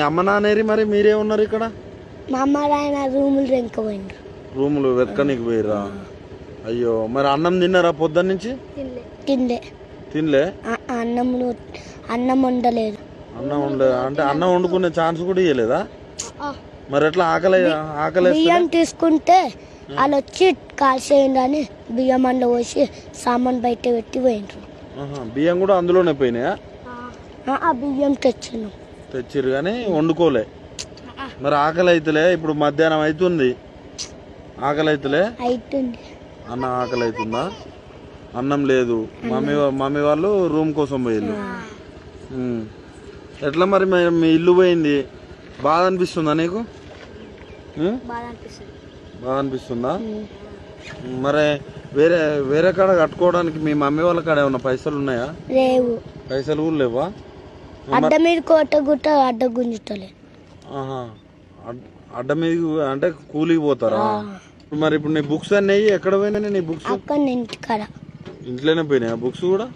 అమ్మ నాన్నేరి మరి మీరే ఉన్నారు ఇక్కడ? మా అమ్మ ఆయన రూములు రెంకపోయిండ్రు రూములు వెతకనికి పోయిరా అయ్యో మరి అన్నం తిన్నారా పొద్దున్న నుంచి? తిండే తినలే. అన్నంలో అన్నం వండలేదు. అన్నం వండే అంటే అన్నం వండుకునే ఛాన్స్ కూడా ఇవ్వలేదా మరి ఎట్లా ఆకలి ఆకలి బియ్యం తీసుకుంటే వాళ్ళు వచ్చి కాల్చేయండి అని బియ్యం అందులో పోసి సామాన్ బయట పెట్టి పోయిండ్రు బియ్యం కూడా అందులోనే పోయినాయా? ఆ- ఆ బియ్యం తెచ్చాను. తెచ్చిర్రు కానీ వండుకోలే. మరి ఆకలి అయితలే ఇప్పుడు మధ్యాహ్నం అవుతుంది ఆకలి అయితలే అవుతుంది అన్న ఆకలి అవుతుందా అన్నం లేదు. మమ్మీ మమ్మీ వాళ్ళు రూమ్ కోసం పోయింది ఎట్లా మరి మీ ఇల్లు పోయింది? బాధ అనిపిస్తుందా నీకు? బాధ అనిపిస్తుందా? మరి వేరే వేరే కాడ కట్టుకోవడానికి మీ మమ్మీ వాళ్ళ కాడ ఏమన్నా పైసలు ఉన్నాయా? పైసలు కూడా లేవా? అడ్డ మీద కోట గుట్ట అడ్డ గుంజుతలే. అడ్డ మీద అంటే కూలికి పోతారా? మరి ఇప్పుడు నీ బుక్స్ అన్నీ ఎక్కడ పోయినాయి నీ బుక్స్? అక్కడ ఇంటికాడ. ఇంట్లోనే పోయినాయి బుక్స్ కూడా?